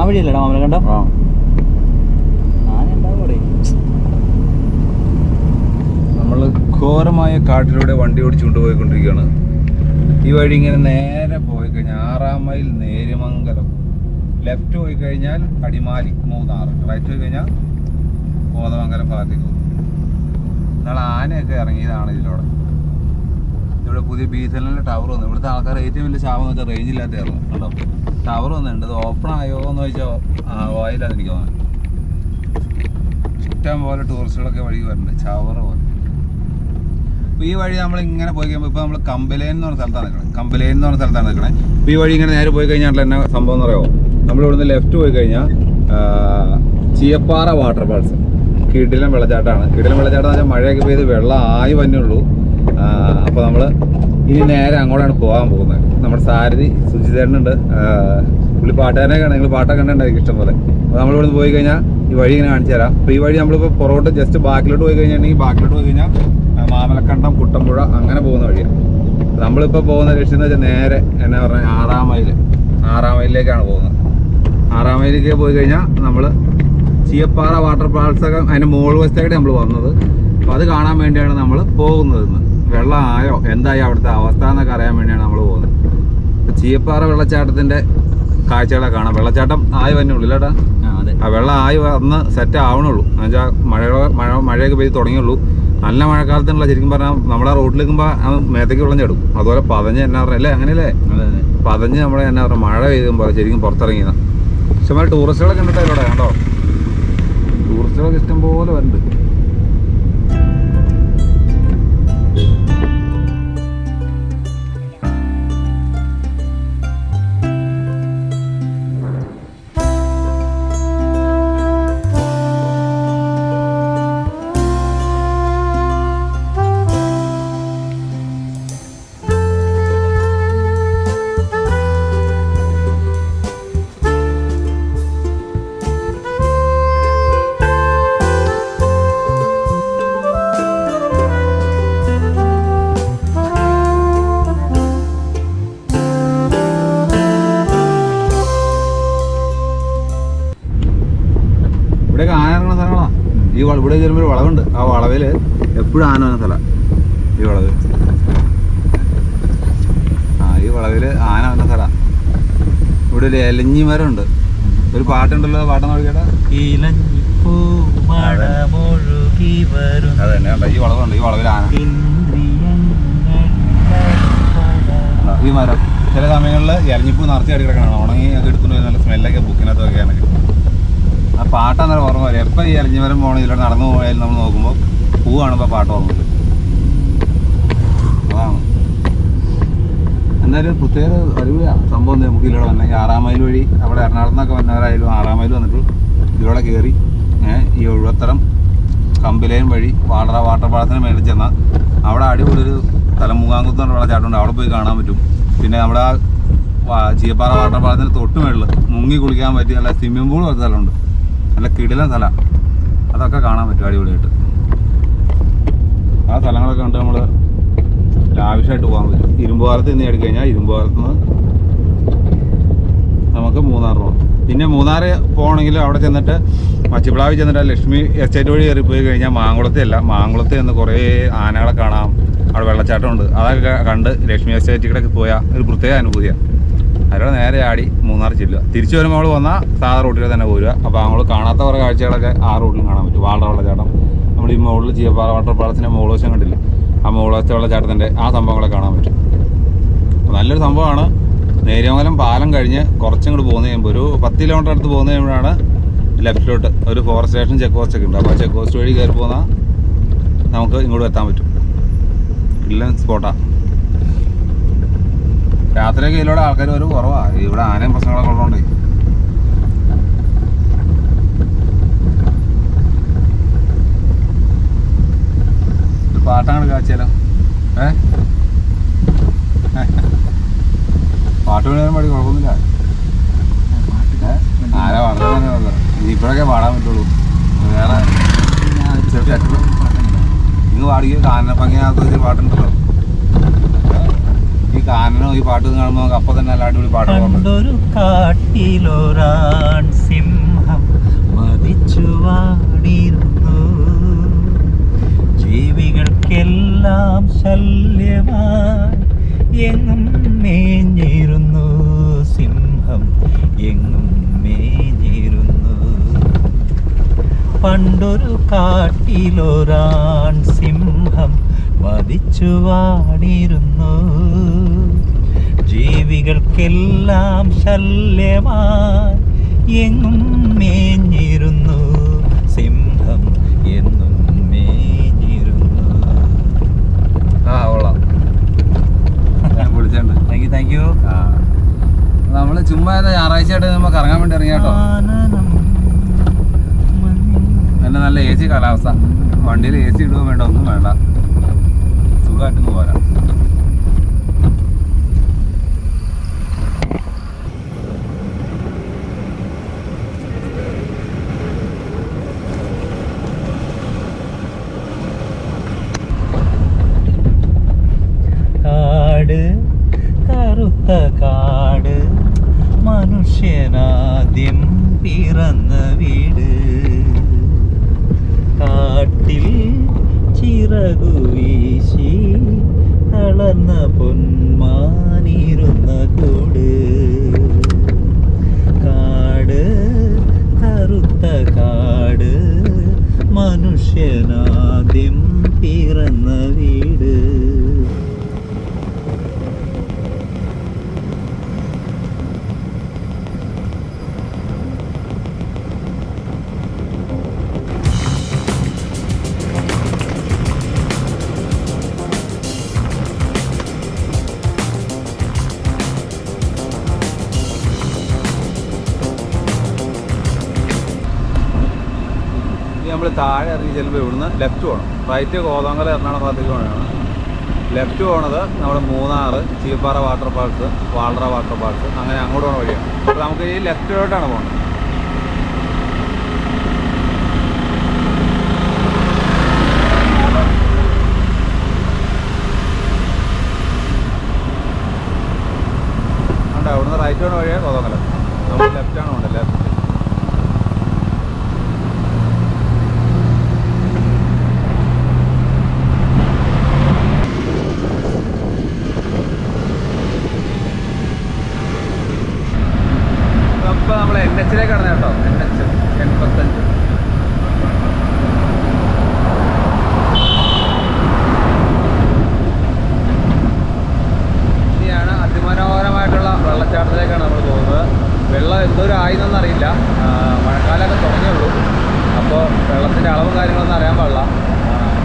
ആ വഴിയല്ലേടാ മാമല ഉണ്ടാവും നമ്മൾ ഘോരമായ കാട്ടിലൂടെ വണ്ടി ഓടിച്ചുകൊണ്ട് പോയിക്കൊണ്ടിരിക്കുകയാണ്. ഈ വഴി ഇങ്ങനെ നേരെ പോയി കഴിഞ്ഞാൽ ആറാം മൈൽ നേര്യമംഗലം. ലെഫ്റ്റ് പോയി കഴിഞ്ഞാൽ അടിമാലി മൂന്നാറ്. റൈറ്റ് പോയി കഴിഞ്ഞാൽ കോതമംഗലം ഭാഗത്തേക്ക് പോകും. നാളെ ആനയൊക്കെ ഇറങ്ങിയതാണ് ഇതിലൂടെ. ഇവിടെ പുതിയ ബി എസ് എല്ലിന്റെ ടവർ വന്നു. ഇവിടുത്തെ ആൾക്കാർ ഏറ്റവും വലിയ ശാപം എന്ന് വെച്ചാൽ റേഞ്ച് ഇല്ലാത്തതായിരുന്നു കേട്ടോ. ടവർ വന്നിട്ടുണ്ട്. അത് ഓപ്പൺ ആയോ എന്ന് ചോദിച്ചാൽ വായിലാണ് എനിക്ക് തോന്നുന്നു. ഇഷ്ടം പോലെ ടൂറിസ്റ്റുകളൊക്കെ വഴി വരുന്നുണ്ട്. ചവറ പോലെ. ഈ വഴി നമ്മൾ ഇങ്ങനെ പോയി കഴിയുമ്പോൾ ഇപ്പോൾ നമ്മൾ കമ്പലേൻ എന്ന് പറഞ്ഞ സ്ഥലത്താണ് നിൽക്കുന്നത് കമ്പലേൻ എന്ന് പറഞ്ഞ സ്ഥലത്താണ് നിൽക്കണേ. ഈ വഴി ഇങ്ങനെ നേരെ പോയി കഴിഞ്ഞാൽ എന്നാ സംഭവം എന്ന് പറയുമോ നമ്മൾ ഇവിടുന്ന് ലെഫ്റ്റ് പോയി കഴിഞ്ഞാൽ ചീയപ്പാറ വാട്ടർഫാൾസ് കിടിലം വെള്ളച്ചാട്ടമാണ്. കിടിലം വെള്ളച്ചാട്ടം എന്ന് വെച്ചാൽ മഴയൊക്കെ പെയ്ത് വെള്ളം ആയി വന്നുള്ളൂ അപ്പോൾ നമ്മൾ ഇനി നേരെ അങ്ങോട്ടാണ് പോകാൻ പോകുന്നത്. നമ്മുടെ സാരഥി സുജിതേട്ടനുണ്ട് പുള്ളി പാട്ടുകാരനെ നിങ്ങൾ പാട്ടൊക്കെ കണ്ടിട്ടുണ്ടായിരിക്കും ഇഷ്ടം പോലെ. അപ്പോൾ നമ്മൾ ഇവിടുന്ന് പോയി കഴിഞ്ഞാൽ ഈ വഴി ഇങ്ങനെ കാണിച്ചു തരാം. അപ്പോൾ ഈ വഴി നമ്മളിപ്പോൾ പുറകോട്ട് ജസ്റ്റ് ബാക്കിലോട്ട് പോയി കഴിഞ്ഞിട്ടുണ്ടെങ്കിൽ ബാക്കിലോട്ട് പോയി കഴിഞ്ഞാൽ മാമലക്കണ്ടം കുട്ടമ്പുഴ അങ്ങനെ പോകുന്ന വഴിയാണ് നമ്മളിപ്പോൾ പോകുന്ന ലക്ഷ്യം എന്ന് വെച്ചാൽ നേരെ എന്നാ പറഞ്ഞാൽ ആറാം മൈൽ ആറാം മൈലിലേക്കാണ് പോകുന്നത്. ആറാം മൈലിലേക്ക് പോയി കഴിഞ്ഞാൽ നമ്മൾ ചീയപ്പാറ വാട്ടർ ഫാൾസൊക്കെ അതിന്റെ മോൾ വശത്തേക്കാണ് നമ്മൾ വന്നത്. അപ്പോൾ അത് കാണാൻ വേണ്ടിയാണ് നമ്മൾ പോകുന്നത് ഇന്ന്. വെള്ളം ആയോ എന്തായി അവിടുത്തെ അവസ്ഥ എന്നൊക്കെ അറിയാൻ വേണ്ടിയാണ് നമ്മൾ പോകുന്നത്. ചീപ്പാറ ചീയപ്പാറ വെള്ളച്ചാട്ടത്തിന്റെ കാഴ്ചകളെ കാണാം. വെള്ളച്ചാട്ടം ആയി വന്നേ ഉള്ളു ആ അതെ. ആ വെള്ളം ആയി വന്ന് സെറ്റ് ആവണുള്ളൂ എന്നുവെച്ചാൽ മഴ മഴ മഴയൊക്കെ പെയ്ത് തുടങ്ങിയുള്ളൂ. നല്ല മഴക്കാലത്തുള്ള ശരിക്കും പറഞ്ഞാൽ നമ്മുടെ റോഡിൽ നിൽക്കുമ്പോൾ മേത്തേക്ക് വെള്ളം ചാടും. അതുപോലെ പതഞ്ഞ് എന്നാ പറഞ്ഞ അല്ലേ അങ്ങനെയല്ലേ? അതെ അതെ. പതഞ്ഞ് നമ്മളെ എന്നാ പറയുക മഴ പെയ്യുമ്പോൾ ശരിക്കും പുറത്തിറങ്ങിയതാണ് ടൂറിസ്റ്റുകളൊക്കെ ഉണ്ടോ ഇവിടെ കണ്ടോ ടൂറിസ്റ്റുകളൊക്കെ ഇഷ്ടംപോലെ വരുന്നുണ്ട്. Thank you. ഇവിടെ ചെല്ലുമ്പോൾ ഒരു വളവുണ്ട്. ആ വളവിൽ എപ്പോഴും ആന വന്ന സ്ഥലം. ഈ വളവ്. ആ ഈ വളവിൽ ആന വന്ന സ്ഥല. ഇവിടെ ഒരു എലഞ്ഞി മരമുണ്ട്. ഒരു പാട്ടുണ്ടല്ലോ പാട്ടെന്ന് നോക്കിയേട്ടാ അത് തന്നെ ഈ വളവുണ്ട്. ഈ വളവിൽ ആന. ഈ മരം. ചില സമയങ്ങളിൽ ഇലഞ്ഞിപ്പൂ നിറച്ച് അടി കിടക്കണം ഉണങ്ങി അത് എടുത്തുകൊണ്ട് നല്ല സ്മെല്ലൊക്കെ ബുക്കിനകത്ത് വെക്കാനൊക്കെ ആ പാട്ടാന്നൊരു ഓർമ്മ വരും. എപ്പോൾ ഈ അലഞ്ഞിമരം പോകണം ഇതിലൂടെ നടന്നു പോയാലും നമ്മൾ നോക്കുമ്പോൾ പൂ കാണുമ്പോൾ പാട്ട് ഓർമ്മ വരും. അതാണ്. എന്നാലും പ്രത്യേക അടിപൊളിയാണ് സംഭവം നമുക്ക് ഇതിലൂടെ വന്നെങ്കിൽ ആറാം മൈൽ വഴി അവിടെ എറണാകുളത്ത് നിന്നൊക്കെ വന്നവരായാലും ആറാം മൈൽ വന്നിട്ട് ഇതിലൂടെ കയറി ഈ ഒഴുവത്തരം കമ്പിലയും വഴി വാടറ വാട്ടർ പാളത്തിന് മേളിൽ ചെന്നാൽ അവിടെ അടിപൊളി ഒരു തലമുഖാങ്കുത്ത് വെള്ളച്ചാട്ടമുണ്ട് അവിടെ പോയി കാണാൻ പറ്റും. പിന്നെ നമ്മുടെ ആ വാട്ടർപാളത്തിന് വാട്ടർ പാളത്തിന് തൊട്ട് മേളിൽ മുങ്ങി കുളിക്കാൻ പറ്റിയ നല്ല സ്വിമ്മിംഗ് പൂൾ പോലത്തെ സ്ഥലമുണ്ട്. നല്ല കിടിലൻ സ്ഥലം. അതൊക്കെ കാണാൻ പറ്റും അടിപൊളിയായിട്ട്. ആ സ്ഥലങ്ങളൊക്കെ കണ്ട് നമ്മൾ ലാവിഷായിട്ട് പോകാൻ പറ്റും. ഇരുമ്പുപാലത്ത് നിന്ന് എടുക്കഴിഞ്ഞാൽ ഇരുമ്പുപാലത്ത് നിന്ന് നമുക്ക് മൂന്നാർ പോകാം പിന്നെ മൂന്നാർ പോകണമെങ്കിൽ അവിടെ ചെന്നിട്ട് മച്ചിപ്ലാവിൽ ചെന്നിട്ട് ലക്ഷ്മി എസ്റ്റേറ്റ് വഴി കയറി പോയി കഴിഞ്ഞാൽ മാങ്കുളത്തെ അല്ല മാങ്കുളത്ത് നിന്ന് കുറേ ആനകളെ കാണാം. അവിടെ വെള്ളച്ചാട്ടമുണ്ട്. അതൊക്കെ കണ്ട് ലക്ഷ്മി എസ്റ്റേറ്റിലൊക്കെ പോയാൽ ഒരു പ്രത്യേക അനുഭൂതിയാണ് അതിലൂടെ നേരെ ആടി മൂന്നാർ ചെല്ലുക. തിരിച്ചു വരുമ്പോൾ നമ്മൾ വന്നാൽ സാധാ റൂട്ടിൽ തന്നെ പോരുക. അപ്പോൾ നമ്മൾ കാണാത്ത കുറേ കാഴ്ചകളൊക്കെ ആ റൂട്ടിലും കാണാൻ പറ്റും. വാള വെള്ളച്ചാട്ടം നമ്മൾ ഈ മുകളിൽ ചീപ്പാറ വാട്ടർ പാളത്തിന്റെ വശം കണ്ടില്ലേ? ആ മുകൾ വശത്തെ വെള്ളച്ചാട്ടത്തിന്റെ ആ സംഭവങ്ങളൊക്കെ കാണാൻ പറ്റും. നല്ലൊരു സംഭവമാണ് നേര്യമംഗലം പാലം കഴിഞ്ഞ് കുറച്ചങ്ങോട്ട് പോകുന്ന കഴിയുമ്പോൾ ഒരു പത്ത് കിലോമീറ്റർ അടുത്ത് പോകുന്ന കഴിയുമ്പോഴാണ് ലെഫ്റ്റിലോട്ട് ഒരു ഫോറസ്റ്റ് സ്റ്റേഷൻ ചെക്ക് പോസ്റ്റ് ഒക്കെ ഉണ്ട്. അപ്പോൾ ആ ചെക്ക് പോസ്റ്റ് വഴി കയറി പോന്നാൽ നമുക്ക് ഇങ്ങോട്ട് എത്താൻ പറ്റും. കില്ലൻ സ്പോട്ടാണ് രാത്രിയൊക്കെ ഇതിലൂടെ ആൾക്കാർ വരും കുറവാ. ഇവിടെ ആനയും പ്രശ്നങ്ങളൊക്കെ ഉള്ളതുകൊണ്ട്. ഒരു പാട്ടങ്ങോട്ട് കാച്ചിയാലോ? ഏ? പാട്ട് വിടാൻ പാടി കുഴപ്പമൊന്നുമില്ല? ആന വളരെ ഇപ്പോഴൊക്കെ പാടാൻ പറ്റുള്ളൂ. വേറെ ചെറിയ ഇന്ന് പാടിയ ഒരു പാട്ടുണ്ടല്ലോ? ഈ കാനനോ ഈ പാട്ട് കാണുമ്പോൾ നമുക്ക് അപ്പൊ തന്നെ നല്ല അടിപൊളി സിംഹം ജീവികൾക്കെല്ലാം ശല്യമായി എങ്ങും മേഞ്ഞിരുന്നു. സിംഹം എങ്ങും മേഞ്ഞിരുന്നു. പണ്ടൊരു കാട്ടിലൊരാൺ വധിച്ചു വാണിരുന്നു ജീവികൾക്കെല്ലാം ശല്യമായി എങ്ങും മേഞ്ഞിരുന്നു. സിംഹം എന്നും മേഞ്ഞിരുന്നു. ആ താങ്ക് യു താങ്ക് യു നമ്മൾ നമ്മൾ ചുമ്മാ ഞായറാഴ്ച ആയിട്ട് നമ്മൾ കറങ്ങാൻ വേണ്ടി ഇറങ്ങിയ കേട്ടോ. നല്ല നല്ല എ സി കാലാവസ്ഥ. വണ്ടിയിൽ എ സി ഇടുകയും വേണ്ട ഒന്നും വേണ്ട. സുഖമായിട്ട് പോരാ. കാട് കറുത്ത കാട് പിറന്ന വീട്. കാട്ടിൽ ചിറകു വീശി തളർന്ന പൊന്മാനിരുന്ന കൂട്. കാട് കറുത്ത കാട് മനുഷ്യനാദ്യം പിറന്ന നമ്മൾ താഴെ ഇറങ്ങി ചെല്ലുമ്പോൾ ഇവിടുന്ന് ലെഫ്റ്റ് പോകണം റൈറ്റ് കോതമംഗല എറണാകുളം ഭാഗത്തേക്ക് പോകണമാണ് ലെഫ്റ്റ് പോണത് നമ്മുടെ Munnar Cheeppara water park Valara water park അങ്ങനെ അങ്ങോട്ട് പോകണ വഴിയാണ്. അപ്പോൾ നമുക്ക് ഈ ലെഫ്റ്റിലോട്ടാണ് പോകുന്നത് അവിടുന്ന് റൈറ്റ് പോകണ വഴിയാണ് കോതമംഗല നമ്മൾ ലെഫ്റ്റാണ് പോകേണ്ടത് ലെഫ്റ്റ് അപ്പോൾ നമ്മൾ എൻ എച്ചിലേക്ക് കടന്നു കേട്ടോ. എൻ എച്ച് എൺപത്തഞ്ച് ഇനിയാണ് അതിമനോഹരമായിട്ടുള്ള വെള്ളച്ചാട്ടത്തിലേക്കാണ് നമ്മൾ പോകുന്നത്. വെള്ളം എന്തൊരു ആയിന്നൊന്നും അറിയില്ല. മഴക്കാലമൊക്കെ തുടങ്ങിയുള്ളൂ. അപ്പോൾ വെള്ളത്തിന്റെ അളവും കാര്യങ്ങളൊന്നും അറിയാൻ പാടില്ല.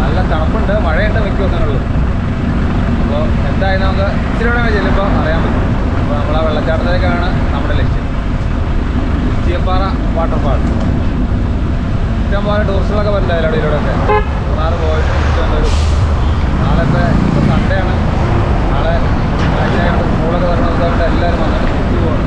നല്ല തണുപ്പുണ്ട് മഴയുണ്ട് മിക്ക ദിവസങ്ങളിലും അപ്പോൾ എന്തായാലും നമുക്ക് ഇച്ചിരി കൂടെ ചെല്ലുമ്പോൾ അറിയാൻ പറ്റും. അപ്പോൾ നമ്മൾ ആ വെള്ളച്ചാട്ടത്തിലേക്കാണ് നമ്മുടെ ലക്ഷ്യം. ചീയപ്പാറ വാട്ടർഫാൾ ഇഷ്ടംപോലെ ടൂറിസ്റ്റുകളൊക്കെ വരുന്നുണ്ട് അതിലൂടെയൊക്കെ മൂന്നാറ് പോയിട്ട് തിരിച്ച് വന്നൊരു നാളത്തെ ഇപ്പോൾ സൺഡേ ആണ്. നാളെ ആഴ്ചയായിട്ട് സ്കൂളൊക്കെ വരുന്ന ദിവസമായിട്ട് എല്ലാവരും വന്നിട്ട് തിരിച്ചു പോകണം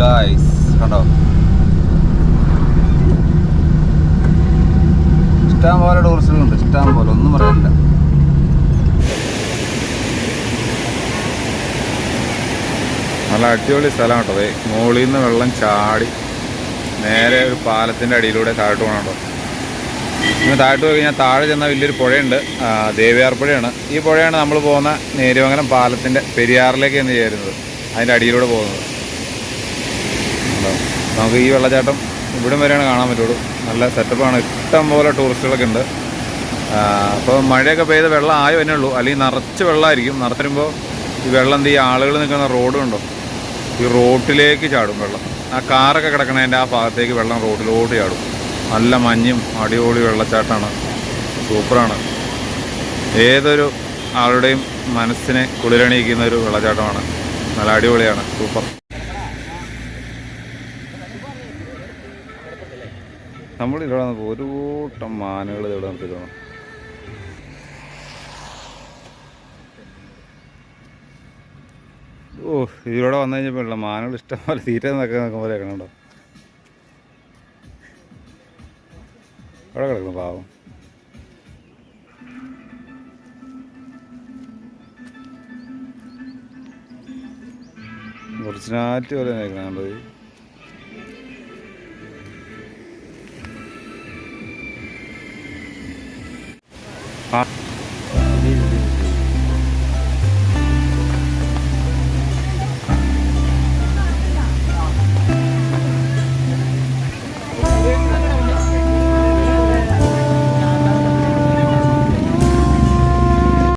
ഗായ്സ് കണ്ടോ ഇഷ്ടം പോലെ ടൂറിസ്റ്റുകളുണ്ട്. ഇഷ്ടം പോലെ. ഒന്നും പറയാനില്ല. നല്ല അടിപൊളി സ്ഥലം കേട്ടോ അതെ മുകളിൽ നിന്ന് വെള്ളം ചാടി നേരെ ഒരു പാലത്തിന്റെ അടിയിലൂടെ താഴോട്ട് പോകണം കേട്ടോ ഇങ്ങനെ താഴോട്ട് പോയി കഴിഞ്ഞാൽ താഴെ ചെന്ന വലിയൊരു പുഴയുണ്ട്. ദേവിയാർ പുഴയാണ്. ഈ പുഴയാണ് നമ്മൾ പോകുന്ന നേരുമംഗലം പാലത്തിന്റെ പെരിയാറിലേക്ക് എന്ന് ചേരുന്നത് അതിന്റെ അടിയിലൂടെ പോകുന്നത്? നമുക്ക് ഈ വെള്ളച്ചാട്ടം ഇവിടം വരെയാണ് കാണാൻ പറ്റുള്ളൂ. നല്ല സെറ്റപ്പാണ് ഇഷ്ടം പോലെ ടൂറിസ്റ്റുകളൊക്കെ ഉണ്ട്. അപ്പോൾ മഴയൊക്കെ പെയ്ത് വെള്ളം ആയോ തന്നെ ഉള്ളൂ. അല്ലെങ്കിൽ നിറച്ച് വെള്ളമായിരിക്കും. നിറച്ചുമ്പോൾ ഈ വെള്ളം എന്ത് ആളുകൾ നിൽക്കുന്ന റോഡും ഉണ്ടോ ഈ റോട്ടിലേക്ക് ചാടും വെള്ളം. ആ കാറൊക്കെ കിടക്കണതിന്റെ ആ ഭാഗത്തേക്ക് വെള്ളം റോഡിലോട്ട് ചാടും. നല്ല മഞ്ഞും അടിപൊളി വെള്ളച്ചാട്ടമാണ്. സൂപ്പറാണ്. ഏതൊരു ആളുടെയും മനസ്സിനെ കുളിരണിയിക്കുന്ന ഒരു വെള്ളച്ചാട്ടമാണ്. നല്ല അടിപൊളിയാണ്. സൂപ്പർ. ഇവിടെ വന്നപ്പോൾ ഒരു കൂട്ടം മാനുകൾ ഇവിടെ നിർത്തിക്കണം ഓ ഇതിലൂടെ വന്നു കഴിഞ്ഞപ്പോൾ മാനുകൾ ഇഷ്ടം പോലെ തീറ്റ നിൽക്കാൻ നിൽക്കും പോലെ അവിടെ കിടക്കുന്നു പാവം. ഒറിജിനാലിറ്റി പോലെ നിൽക്കണം കണ്ടത്